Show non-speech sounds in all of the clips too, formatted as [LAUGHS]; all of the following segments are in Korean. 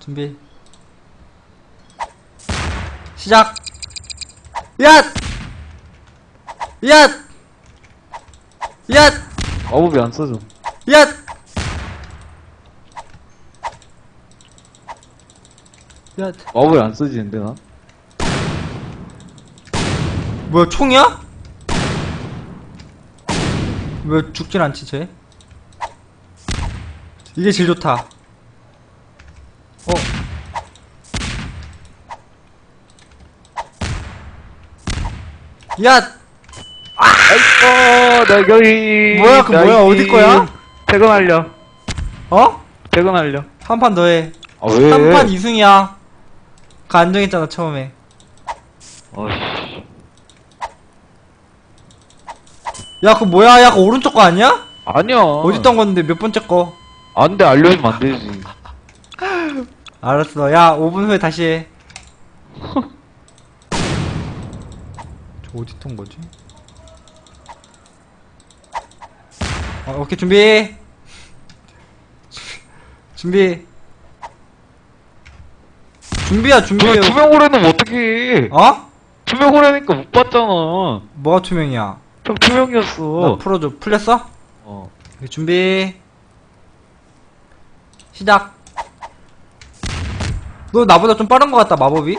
준비. 시작! 얏! 얏! 얏! 마법이 안 써져. 얏! 얏! 마법이 안 써지는데, 나? 뭐야, 총이야? 왜 죽진 않지, 쟤? 이게 제일 좋다. 야! 아이고, 나 여기. 뭐야, 그 뭐야, 어디 거야? 퇴근하려. 어? 퇴근하려. 한 판 더 해. 아, 왜? 한 판 이승이야. 그 안정했잖아, 처음에. 어이씨. 야, 그 뭐야? 야, 그 오른쪽 거 아니야? 아니야. 어디 있던 건데, 몇 번째 거? 안 돼, 알려주면 안 되지. [LAUGHS] 알았어. 야, 5분 후에 다시 해. 어디 있던 거지? 어, 오케이, 준비. [LAUGHS] 준비. 준비야, 준비해. 왜 투명을 해놓으면 어떡해. 어? 투명을 하니까 못 봤잖아. 뭐가 투명이야? 형나 투명이었어. 풀어줘. 풀렸어? 어. 오케이, 준비. 시작. 너 나보다 좀 빠른 것 같다, 마법이?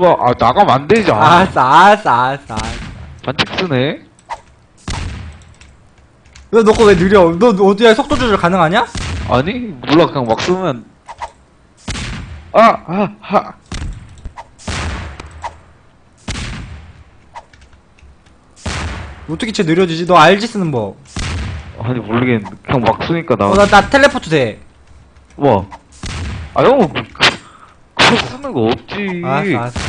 우와, 아, 나가면 안 되지. 아, 알았어, 알았어, 알았어, 알았어. 반칙 쓰네. 너, 너거왜 느려? 너, 너 어디야? 속도 조절 가능하냐? 아니, 몰라, 그냥 막 쓰면. 아, 아, 하. 어떻게 쟤 느려지지? 너 알지 쓰는 법. 아니, 모르겠는데. 그냥 막 쓰니까 나. 어, 나, 나 텔레포트 돼. 와. 아, 형, 쓰는 거 없지. 알았어, 알았어.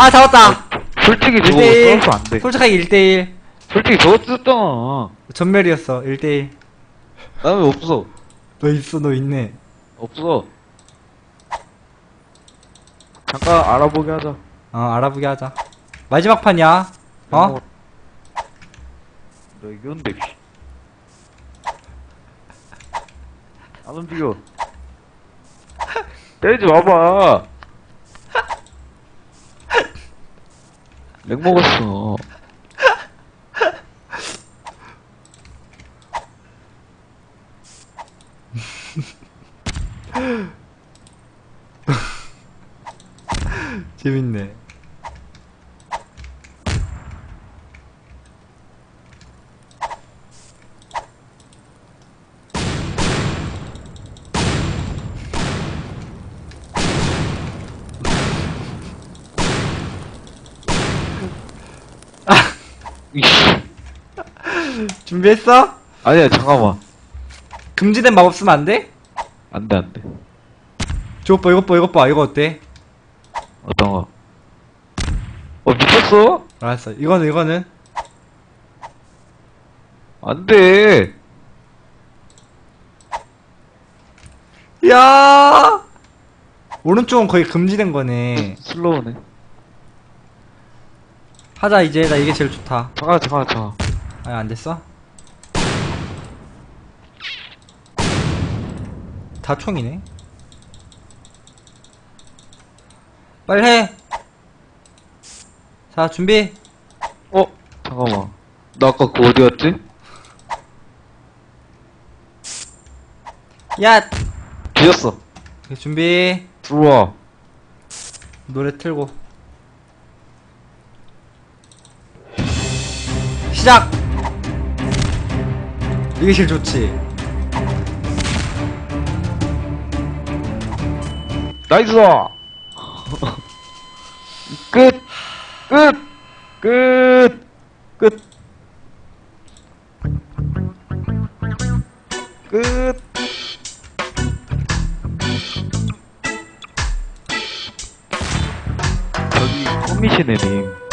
아, 잡았다! 솔직히 저거 1대1. 써서 안 돼. 솔직하게 1대1. 솔직히 저거 썼잖아. 전멸이었어, 1대1. 나왜 없어? 너 있어, 너 있네. 없어. 잠깐 알아보게 하자. 어, 알아보게 하자. 마지막 판이야. 어? 너 이겼는데, 씨. 안 움직여. 때리지 마봐. [LAUGHS] 렉 먹었어. [LAUGHS] 재밌네. [LAUGHS] 준비했어? 아니야, 잠깐만. 금지된 마법 쓰면 안 돼? 안 돼, 안 돼. 저거 봐, 이거 봐, 이거 봐. 이거 어때? 어떤 거? 어, 미쳤어? 알았어. 이거는, 이거는. 안 돼. 야 오른쪽은 거의 금지된 거네. 슬로우네. 하자, 이제. 나 이게 제일 좋다. 잠깐, 잠깐, 잠깐. 아니, 안 됐어? 다 총이네. 빨리 해! 자, 준비! 어? 잠깐만. 나 아까 그 어디 갔지? 야! 뒤졌어. 준비. 들어와. 노래 틀고. 시작! 이게 제일 좋지. 나이스! 끝! 끝! 끝! 끝! 끝! 저기 컴미션의 님